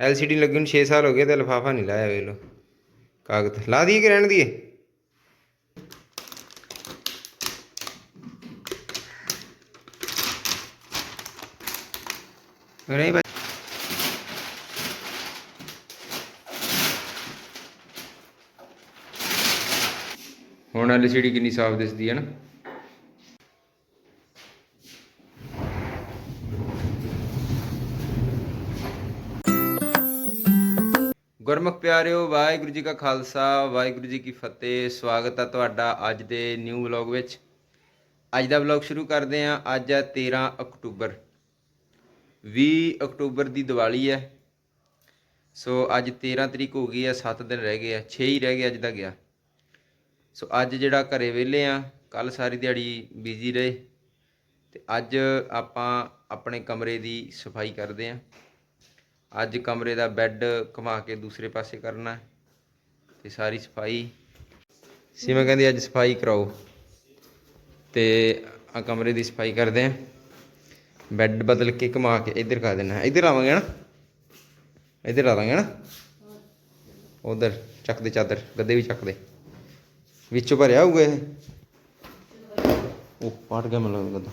LCD ਲੱਗੀ ਨੂੰ 6 ਸਾਲ ਹੋ ਗਏ ਤੇ ਲਿਫਾਫਾ ਨਹੀਂ ਲਾਇਆ, ਵੇਖ ਲਓ। ਕਾਗਜ਼, ਲਾ ਦਈਏ ਕਿ ਰਹਿਣ ਦਈਏ? ਨਹੀਂ ਭਾਈ। ਹੁਣ ਐਲਸੀਡੀ ਕਿੰਨੀ ਸਾਫ਼ ਦਿਸਦੀ ਹੈ ਨਾ? ਗੁਰਮੁਖ ਪਿਆਰਿਓ, ਵਾਹਿਗੁਰੂ ਜੀ ਕਾ ਖਾਲਸਾ, ਵਾਹਿਗੁਰੂ ਜੀ ਕੀ ਫਤਿਹ। ਸਵਾਗਤ ਹੈ ਤੁਹਾਡਾ ਅੱਜ ਦੇ ਨਿਊ ਵਲੌਗ ਵਿੱਚ। ਅੱਜ ਦਾ ਵਲੌਗ ਸ਼ੁਰੂ ਕਰਦੇ ਹਾਂ। ਅੱਜ ਹੈ 13 ਅਕਤੂਬਰ। 20 ਅਕਤੂਬਰ ਦੀ ਦੀਵਾਲੀ ਹੈ। ਸੋ ਅੱਜ 13 ਤਰੀਕ ਹੋ ਗਈ ਹੈ 7 ਦਿਨ ਰਹਿ ਗਏ ਆ 6 ਹੀ ਰਹਿ ਗਏ ਅੱਜ ਦਾ ਗਿਆ। ਸੋ ਅੱਜ ਜਿਹੜਾ ਘਰੇ ਵਿਹਲੇ ਆ ਕੱਲ ਸਾਰੀ ਦਿਹਾੜੀ ਬਿਜ਼ੀ ਰਹੇ। ਤੇ ਅੱਜ ਆਪਾਂ ਆਪਣੇ ਕਮਰੇ ਦੀ ਸਫ਼ਾਈ ਕਰਦੇ ਆ ਅੱਜ ਕਮਰੇ ਦਾ ਬੈੱਡ ਘੁਮਾ ਕੇ ਦੂਸਰੇ ਪਾਸੇ ਕਰਨਾ ਤੇ ਸਾਰੀ ਸਫ਼ਾਈ। ਸੀਮਾ ਕਹਿੰਦੀ ਅੱਜ ਸਫ਼ਾਈ ਕਰਾਓ। ਤੇ ਆ ਕਮਰੇ ਦੀ ਸਫ਼ਾਈ ਕਰਦੇ ਆ ਬੈੱਡ ਬਦਲ ਕੇ ਘੁਮਾ ਕੇ ਇੱਧਰ ਕਰ ਦੇਣਾ ਇੱਧਰ ਆਵਾਂਗੇ ਨਾ ਇੱਧਰ ਲਾ ਦਾਂਗੇ ਨਾ ਉਧਰ ਚੱਕ ਦੇ ਚਾਦਰ ਗੱਦੇ ਵੀ ਚੱਕ ਦੇ। ਵਿੱਚੋਂ ਭਰਿਆ ਹੋਊਗਾ ਇਹ? ਉਹ ਪਾਟ ਗਿਆ ਮੈਨੂੰ ਲੱਗਦਾ। ਗੱਦਾ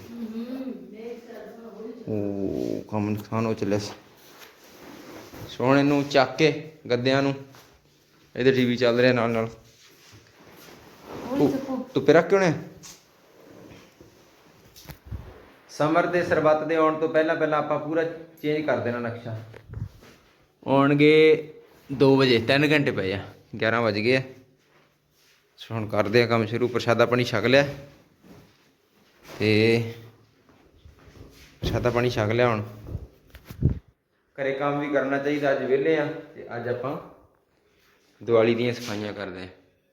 ਉਹ ਕੰਮ ਨੁਕਸਾਨ ਹੋ ਚੱਲਿਆ ਸੀ। ਸੋਹਣੇ ਨੂੰ ਚੱਕ ਕੇ ਗੱਦਿਆਂ ਨੂੰ। ਇਹਦੇ ਟੀਵੀ ਚੱਲ ਰਿਹਾ ਨਾਲ ਨਾਲ। ਧੁੱਪੇ ਰੱਖ ਕਿਉਂ ਨੇ ਸਮਰ ਦੇ ਸਰਬੱਤ ਦੇ ਆਉਣ ਤੋਂ ਪਹਿਲਾਂ ਪਹਿਲਾਂ ਆਪਾਂ ਪੂਰਾ ਚੇਂਜ ਕਰ ਦੇਣਾ ਨਕਸ਼ਾ। ਆਉਣਗੇ 2 ਵਜੇ 3 ਘੰਟੇ ਪਏ ਆ। 11 ਵਜ ਗਏ ਆ। ਸੋ ਹੁਣ ਕਰਦੇ ਆ ਕੰਮ ਸ਼ੁਰੂ। ਪ੍ਰਸ਼ਾਦਾ ਪਾਣੀ ਛਕ ਲਿਆ। ਤੇ ਪ੍ਰਸ਼ਾਦਾ ਪਾਣੀ ਛਕ ਲਿਆ ਹੁਣ। ਘਰੇ ਕੰਮ ਵੀ ਕਰਨਾ ਚਾਹੀਦਾ ਅੱਜ ਵਿਹਲੇ ਆ ਤੇ ਅੱਜ ਆਪਾਂ ਦੀਵਾਲੀ ਦੀਆਂ ਸਫਾਈਆਂ ਕਰਦੇ ਆ।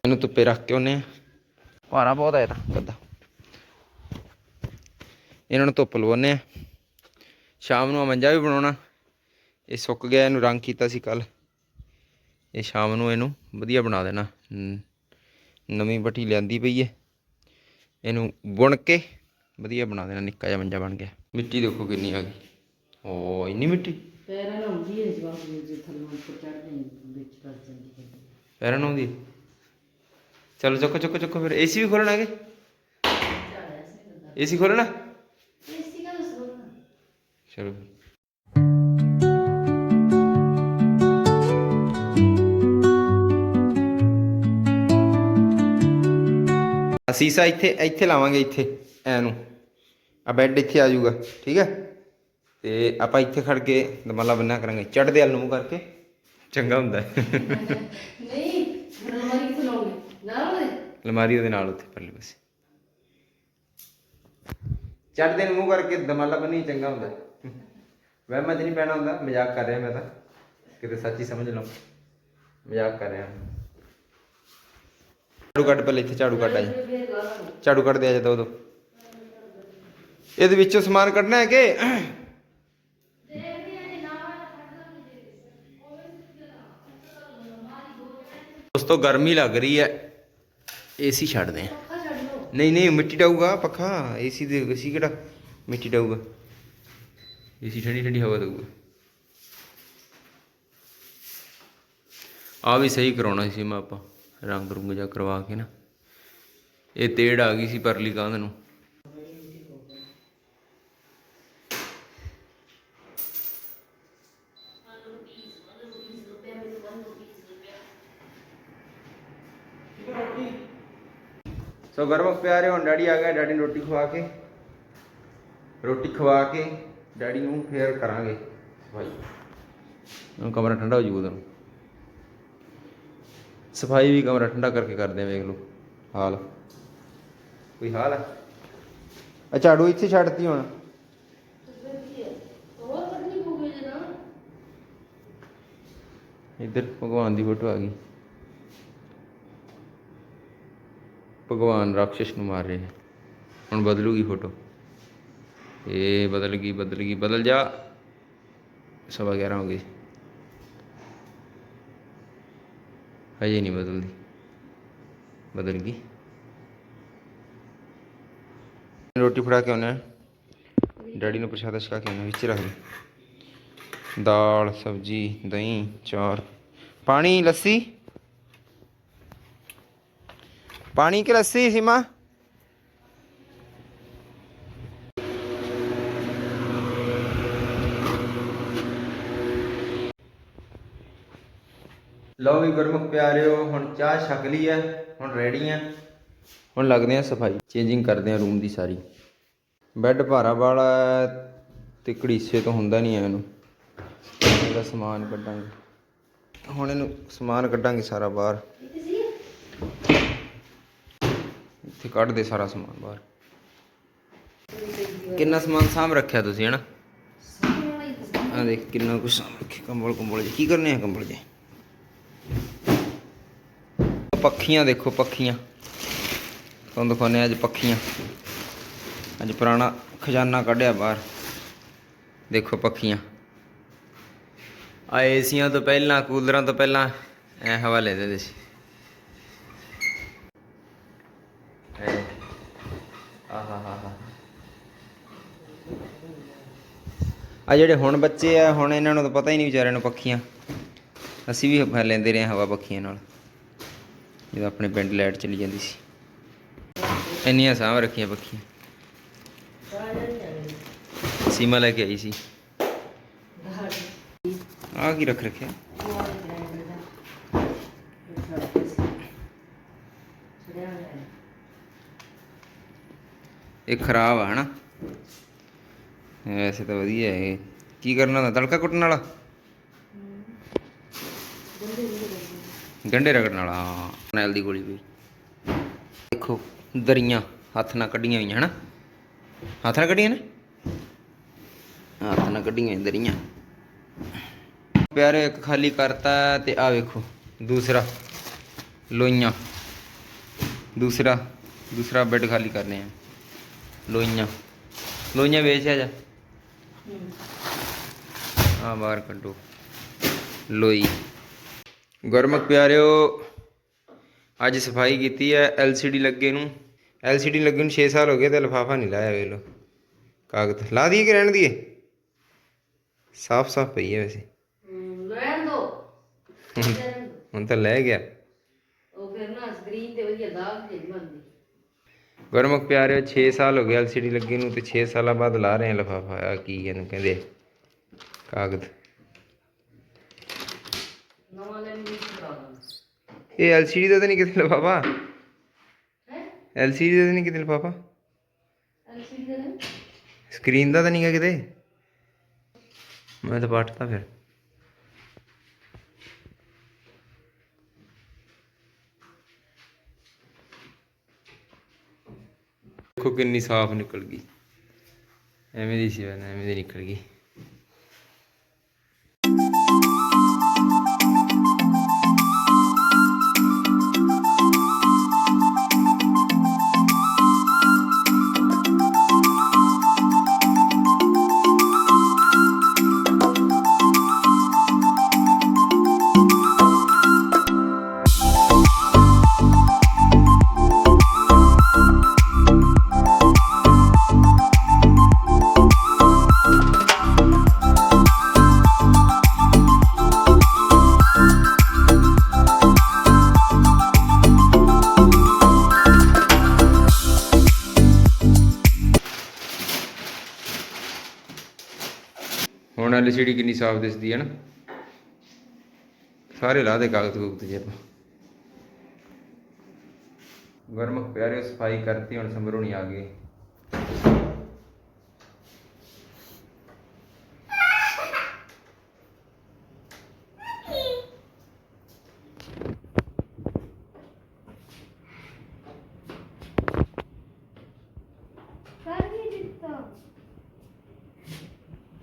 ਇਹਨੂੰ ਧੁੱਪੇ ਰੱਖ ਕੇ ਉਹਨੇ ਭਾਰਾ ਬਹੁਤ ਆਇਆ ਤਾਂ, ਗੱਦਾ। ਇਹਨਾਂ ਨੂੰ ਧੁੱਪ ਲਵਾਉਨੇ ਆ। ਸ਼ਾਮ ਨੂੰ ਆ ਮੰਜਾ ਵੀ ਬਣਾਉਣਾ। ਇਹ ਸੁੱਕ ਗਿਆ, ਇਹਨੂੰ ਰੰਗ ਕੀਤਾ ਸੀ ਕੱਲ ਇਹ ਸ਼ਾਮ ਨੂੰ ਇਹਨੂੰ ਵਧੀਆ ਬਣਾ ਦੇਣਾ। ਨਵੀਂ ਬੱਟੀ ਲਿਆਂਦੀ ਪਈ ਹੈ। ਇਹਨੂੰ ਬੁਣ ਕੇ ਵਧੀਆ ਬਣਾ ਦੇਣਾ। ਨਿੱਕਾ ਜਿਹਾ ਮੰਜਾ ਬਣ ਗਿਆ। ਮਿੱਟੀ ਦੇਖੋ ਕਿੰਨੀ ਆ ਗਈ। ਓ, ਇੰਨੀ ਮਿੱਟੀ? ਪੈਰਾਂ ਨਾਲ ਹੁੰਦੀ ਹੈ ਜਵਾਬ ਜੇ ਥੱਲੋਂ ਉੱਪਰ ਚੜ੍ਹਦੇ ਨੇ ਵਿੱਚ ਫਸ ਜਾਂਦੀ ਹੈ ਪੈਰਾਂ ਨੂੰ ਆਉਂਦੀ ਚਲੋ ਚੁੱਕੋ ਚੁੱਕੋ ਚੁੱਕੋ ਫਿਰ ਏਸੀ ਵੀ ਖੋਲਣਾ ਹੈਗੇ ਏਸੀ ਖੋਲਣਾ ਏਸੀ ਕਾ ਦੱਸੋ ਚਲੋ ਸੀਸਾ ਇੱਥੇ ਇੱਥੇ ਲਾਵਾਂਗੇ ਇੱਥੇ ਐ ਨੂੰ ਆ ਬੈੱਡ ਇੱਥੇ ਆ ਜਾਊਗਾ ਠੀਕ ਹੈ ਤੇ ਆਪਾਂ ਇੱਥੇ ਖੜ ਕੇ ਦਮਾਲਾ ਬੰਨਾ ਕਰਾਂਗੇ। ਚੜ੍ਹਦੇ ਵੱਲ ਨੂੰ ਕਰਕੇ। ਚੰਗਾ ਹੁੰਦਾ। ਨਹੀਂ ਉਹਦੇ? ਅਲਮਾਰੀ ਉਹਦੇ ਨਾਲ ਉੱਥੇ ਪਰਲੇ ਪਾਸੇ। ਚੜ੍ਹਦੇ ਨੂੰ ਮੂੰਹ ਕਰਕੇ ਦਮਾਲਾ ਬੰਨੀ ਚੰਗਾ ਹੁੰਦਾ। ਵਹਿਮਾਂ 'ਚ ਨਹੀਂ ਪੈਣਾ ਹੁੰਦਾ। ਮਜ਼ਾਕ ਕਰ ਰਿਹਾ ਮੈਂ ਤਾਂ। ਕਿਤੇ ਸੱਚੀ ਸਮਝ ਲਓ। ਮਜ਼ਾਕ ਕਰ ਰਿਹਾ। ਝਾੜੂ ਕੱਢ ਪਹਿਲੇ ਇੱਥੇ ਝਾੜੂ ਕੱਢ ਆ ਜੀ ਝਾੜੂ ਕੱਢ ਦੇ ਆ ਜਾ ਦੋ ਦੋ ਇਹਦੇ ਵਿੱਚੋਂ ਸਮਾਨ ਕੱਢਣਾ ਹੈ ਕਿ ਦੋਸਤੋ ਗਰਮੀ ਲੱਗ ਰਹੀ ਹੈ। ਏਸੀ ਛੱਡਦੇ ਆ ਨਹੀਂ ਨਹੀਂ, ਮਿੱਟੀ ਡਾਊਗਾ, ਪੱਖਾ। ਏਸੀ ਦੇ ਏਸੀ ਕਿਹੜਾ? ਮਿੱਟੀ ਡਾਊਗਾ। ਏਸੀ ਠੰਡੀ ਠੰਡੀ ਹਵਾ ਦਊਗਾ। ਆ ਵੀ ਸਹੀ ਕਰਾਉਣਾ ਸੀ ਮੈਂ ਆਪਾਂ। ਰੰਗ ਰੁੰਗ ਜਾ ਕਰਵਾ ਕੇ ਨਾ। ਇਹ ਤੇੜ ਆ ਗਈ ਸੀ ਪਰਲੀ ਕੰਧ ਨੂੰ। ਸੋ ਗਰਮ ਪਿਆਰੇ, ਹੁਣ ਡੈਡੀ ਆ ਗਿਆ, ਡੈਡੀ ਨੂੰ ਰੋਟੀ ਖਵਾ ਕੇ। ਰੋਟੀ ਖਵਾ ਕੇ ਡੈਡੀ ਨੂੰ ਫੇਰ ਕਰਾਂਗੇ। ਸਫ਼ਾਈ। ਹੁਣ ਕਮਰਾ ਠੰਡਾ ਹੋ ਜਾਊਗਾ ਉਦੋਂ ਸਫ਼ਾਈ ਵੀ ਕਮਰਾ ਠੰਡਾ ਕਰਕੇ ਕਰਦੇ ਆ, ਵੇਖ ਲਓ, ਹਾਲ। ਕੋਈ ਹਾਲ ਹੈ ਆ ਝਾੜੂ ਇੱਥੇ ਛੱਡਤੀ ਹੁਣ। ਹੋਰ ਇੱਧਰ ਭਗਵਾਨ ਦੀ ਫੋਟੋ ਆ ਗਈ। ਭਗਵਾਨ ਰਾਖਸ਼ ਨੂੰ ਮਾਰ ਰਹੇ ਹੁਣ ਬਦਲੂਗੀ ਫੋਟੋ ਇਹ ਬਦਲ ਗਈ ਬਦਲ ਗਈ ਬਦਲ ਜਾ। ਸਵਾ 11 ਹੋ ਗਏ। ਹਜੇ ਨਹੀਂ ਬਦਲਦੀ। ਬਦਲ ਗਈ ਰੋਟੀ ਫੜਾ ਕੇ ਆਉਣਾ ਡੈਡੀ ਨੂੰ ਪ੍ਰਸ਼ਾਦਾ ਛਕਾ ਕੇ ਆਉਣਾ ਵਿੱਚ ਰੱਖ ਦੇ। ਦਾਲ, ਸਬਜੀ, ਦਹੀਂ, ਚਾਰ। ਪਾਣੀ, ਲੱਸੀ? ਪਾਣੀ ਕਿ ਲੱਸੀ ਸੀਮਾ? ਲਓ ਵੀ ਗੁਰਮੁਖ ਪਿਆਰਿਓ, ਹੁਣ ਚਾਹ ਛਕ ਲਈ ਹੈ ਹੁਣ ਰੈਡੀ ਹੈ ਹੁਣ ਲੱਗਦੇ ਆ ਸਫ਼ਾਈ ਚੇਂਜਿੰਗ ਕਰਦੇ ਆ ਰੂਮ ਦੀ ਸਾਰੀ। ਬੈੱਡ ਭਾਰਾ ਵਾਲਾ ਹੈ ਤੇ ਘੜੀਸੇ ਤੋਂ ਹੁੰਦਾ ਨਹੀਂ ਐ ਇਹਨੂੰ। ਇਹਦਾ ਸਮਾਨ ਕੱਢਾਂਗੇ। ਹੁਣ ਇਹਨੂੰ ਸਮਾਨ ਕੱਢਾਂਗੇ ਸਾਰਾ ਬਾਹਰ। ਇੱਥੇ ਕੱਢ ਦੇ ਸਾਰਾ ਸਮਾਨ ਬਾਹਰ। ਕਿੰਨਾ ਸਮਾਨ ਸਾਂਭ ਰੱਖਿਆ ਤੁਸੀਂ, ਹਨਾ? ਆ ਦੇਖ, ਕਿੰਨਾ ਕੁਝ ਸਾਂਭ ਰੱਖਿਆ। ਕੰਬਲ ਕੰਬਲ ਜੀ ਕੀ ਕਰਨੇ ਆ ਕੰਬਲ ਜੀ ਪੱਖੀਆਂ ਦੇਖੋ, ਪੱਖੀਆਂ। ਤੁਹਾਨੂੰ ਦਿਖਾਉਂਦੇ ਹਾਂ ਅੱਜ ਪੱਖੀਆਂ। ਅੱਜ ਪੁਰਾਣਾ ਖਜ਼ਾਨਾ ਕੱਢਿਆ ਬਾਹਰ। ਦੇਖੋ ਪੱਖੀਆਂ। ਆ ਏਸੀਆਂ ਤੋਂ ਪਹਿਲਾਂ, ਕੂਲਰਾਂ ਤੋਂ ਪਹਿਲਾਂ, ਐ ਹਵਾ ਲੈਂਦੇ ਹੁੰਦੇ ਸੀ। ਆ ਜਿਹੜੇ ਹੁਣ ਬੱਚੇ ਆ, ਹੁਣ ਇਹਨਾਂ ਨੂੰ ਤਾਂ ਪਤਾ ਹੀ ਨਹੀਂ ਵਿਚਾਰਿਆਂ ਨੂੰ ਪੱਖੀਆਂ। ਅਸੀਂ ਵੀ ਹ- ਲੈਂਦੇ ਰਹੇ ਹਵਾ ਪੱਖੀਆਂ ਨਾਲ। ਜਦੋਂ ਆਪਣੇ ਪਿੰਡ ਲਾਈਟ ਚਲੀ ਜਾਂਦੀ ਸੀ। ਇੰਨੀਆਂ ਸਾਂਭ ਰੱਖੀਆਂ ਪੱਖੀਆਂ। ਸੀਮਾ ਲੈ ਕੇ ਆਈ ਸੀ। ਆ ਕੀ ਰੱਖ ਰੱਖਿਆ? ਇਹ ਖਰਾਬ ਆ, ਹਨਾ? ਵੈਸੇ ਤਾਂ ਵਧੀਆ ਇਹ। ਕੀ ਕਰਨਾ ਹੁੰਦਾ? ਤੜਕਾ ਕੁੱਟਣ ਵਾਲਾ? ਗੰਡੇ ਰਗੜਨ ਵਾਲਾ, ਹਾਂ। ਨੈਲ ਦੀ ਗੋਲੀ ਵੀ। ਦੇਖੋ, ਦਰੀਆਂ ਹੱਥ ਨਾਲ ਕੱਢੀਆਂ ਹੋਈਆਂ, ਹਨਾ? ਹੱਥ ਨਾਲ ਕੱਢੀਆਂ ਨੇ? ਹੱਥ ਨਾਲ ਕੱਢੀਆਂ ਹੋਈਆਂ ਦਰੀਆਂ। ਪਿਆਰੇ, ਇੱਕ ਖਾਲੀ ਕਰਤਾ ਤੇ ਆ ਵੇਖੋ, ਦੂਸਰਾ। ਲੋਈਆਂ। ਦੂਸਰਾ ਦੂਸਰਾ ਬੈੱਡ ਖਾਲੀ ਕਰਨੇ ਆ। ਲੋਈਆਂ। ਲੋਈਆਂ ਵੇਚਿਆ ਜਾ। ਆ ਬਾਹਰ ਕੱਢੋ। ਲੋਈ। ਗੁਰਮੁਖ ਪਿਆਰਿਓ ਅੱਜ ਸਫ਼ਾਈ ਕੀਤੀ ਹੈ LCD ਲੱਗੇ ਨੂੰ। LCD ਲੱਗੇ ਨੂੰ 6 ਸਾਲ ਹੋ ਗਏ ਤੇ ਲਿਫਾਫਾ ਨਹੀਂ ਲਾਇਆ ਵੇਖ ਲੋ ਕਾਗਜ਼। ਲਾ ਦਈਏ ਕਿ ਰਹਿਣ ਦਈਏ? ਸਾਫ਼ ਸਾਫ਼ ਪਈ ਹੈ ਵੈਸੇ। ਰਹਿਣ ਦੋ। ਹੁਣ ਤਾਂ ਲੈ ਗਿਆ। ਉਹ ਫਿਰ ਨਾ ਸਕਰੀਨ ਤੇ ਵਧੀਆ ਦਾਗ ਤੇ ਬਣਦੀ ਗੁਰਮੁਖ ਪਿਆਰਿਓ 6 ਸਾਲ ਹੋ ਗਏ LCD ਲੱਗੇ ਨੂੰ ਤੇ 6 ਸਾਲਾਂ ਬਾਅਦ ਲਾ ਰਹੇ ਆ ਲਿਫਾਫਾ। ਆ ਕੀ ਇਹਨੂੰ ਕਹਿੰਦੇ? ਕਾਗਜ਼। ਇਹ LCD ਦਾ ਤਾਂ ਨਹੀਂ ਕਿਤੇ ਲਿਫਾਫਾ? ਹੈ? LCD ਦਾ ਤਾਂ ਨਹੀਂ ਕਿਤੇ ਲਿਫਾਫਾ? ਐਲਸੀਡੀ ਦਾ ਸਕਰੀਨ ਦਾ ਤਾਂ ਨਹੀਂ ਕਿਤੇ? ਮੈਂ ਤਾਂ ਪਾਟਦਾ ਫਿਰ। ਦੇਖੋ ਕਿੰਨੀ ਸਾਫ਼ ਨਿਕਲ ਗਈ। ਐਵੇਂ ਦੀ ਸੀ ਵੈਸੇ ਐਵੇਂ ਦੀ ਨਿਕਲ ਗਈ। ਐਲਸੀਡੀ ਕਿੰਨੀ ਸਾਫ਼ ਦਿਸਦੀ ਹੈ ਨਾ। ਸਾਰੇ ਲਾ ਦੇ ਕਾਗਜ਼ ਕੂਗਜ਼ ਜੇ ਆਪਾਂ। ਗਰਮਕ ਪਿਆਰੇ ਸਫ਼ਾਈ ਕਰਤੀ, ਹੁਣ ਸਮਰੋਣੀ ਆ ਗਏ ਸਮਝ ਕੇ ਤੁਸੀਂ ਦੋ ਹੀ ਲੱਗੋ ਡੇਢ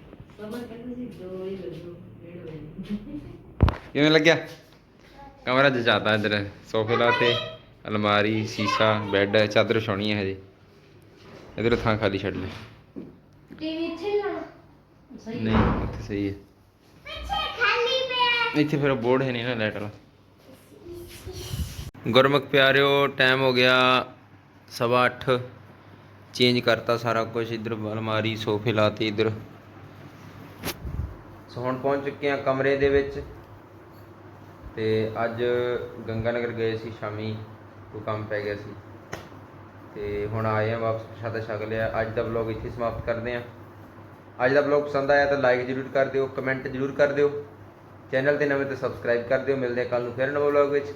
ਵਜੇ ਕਿਵੇਂ ਲੱਗਿਆ? ਕਮਰਾ ਜਚਾਤਾ ਇੱਧਰ ਸੋਫੇ ਲਾਤੇ ਅਲਮਾਰੀ ਸੀਸਾ ਬੈੱਡ ਚਾਦਰ ਵਿਛਾਉਣੀ ਹੈ ਹਜੇ। ਇਧਰ ਥਾਂ ਖਾਲੀ ਛੱਡ ਲੈ। ਟੀਵੀ ਇੱਥੇ ਲਾਉਣਾ। ਸਹੀ ਨਹੀਂ ਉੱਥੇ ਸਹੀ ਹੈ। ਪਿੱਛੇ ਖਾਲੀ ਪਿਆ। ਇੱਥੇ ਫਿਰ ਬੋਰਡ ਹੈ ਨਹੀਂ ਨਾ ਲਾਈਟ ਵਾਲਾ। ਗੁਰਮੁਖ ਪਿਆਰਿਓ ਟਾਈਮ ਹੋ ਗਿਆ ਸਵਾ ਅੱਠ। ਚੇਂਜ ਕਰਤਾ ਸਾਰਾ ਕੁਝ ਇਧਰ ਅਲਮਾਰੀ ਸੋਫੇ ਲਾਤੇ ਇਧਰ। ਸੋ ਹੁਣ ਪਹੁੰਚ ਚੁੱਕੇ ਹਾਂ ਕਮਰੇ ਦੇ ਵਿੱਚ ਤੇ ਅੱਜ ਗੰਗਾਨਗਰ ਗਏ ਸੀ, ਸ਼ਾਮੀ ਕੋਈ ਕੰਮ ਪੈ ਗਿਆ ਸੀ। ਤੇ ਹੁਣ ਆਏ ਆ ਵਾਪਸ ਪ੍ਰਸ਼ਾਦਾ ਛਕ ਲਿਆ। ਅੱਜ ਦਾ ਵਲੌਗ ਇੱਥੇ ਸਮਾਪਤ ਕਰਦੇ ਹਾਂ। ਅੱਜ ਦਾ ਵਲੌਗ ਪਸੰਦ ਆਇਆ ਤਾਂ ਲਾਈਕ ਜ਼ਰੂਰ ਕਰ ਦਿਓ ਕਮੈਂਟ ਜ਼ਰੂਰ ਕਰ ਦਿਓ। ਚੈਨਲ ਤੇ ਨਵੇਂ ਤੇ ਸਬਸਕ੍ਰਾਈਬ ਕਰ ਦਿਓ। ਮਿਲਦੇ ਹਾਂ ਕੱਲ ਨੂੰ ਫਿਰ ਨਵੇਂ ਵਲੌਗ ਵਿੱਚ।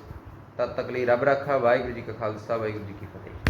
ਤਦ ਤੱਕ ਲਈ ਰੱਬ ਰੱਖਾ। ਵਾਹਿਗੁਰੂ ਜੀ ਕਾ ਖਾਲਸਾ, ਵਾਹਿਗੁਰੂ ਜੀ ਕੀ ਫਤਿਹ।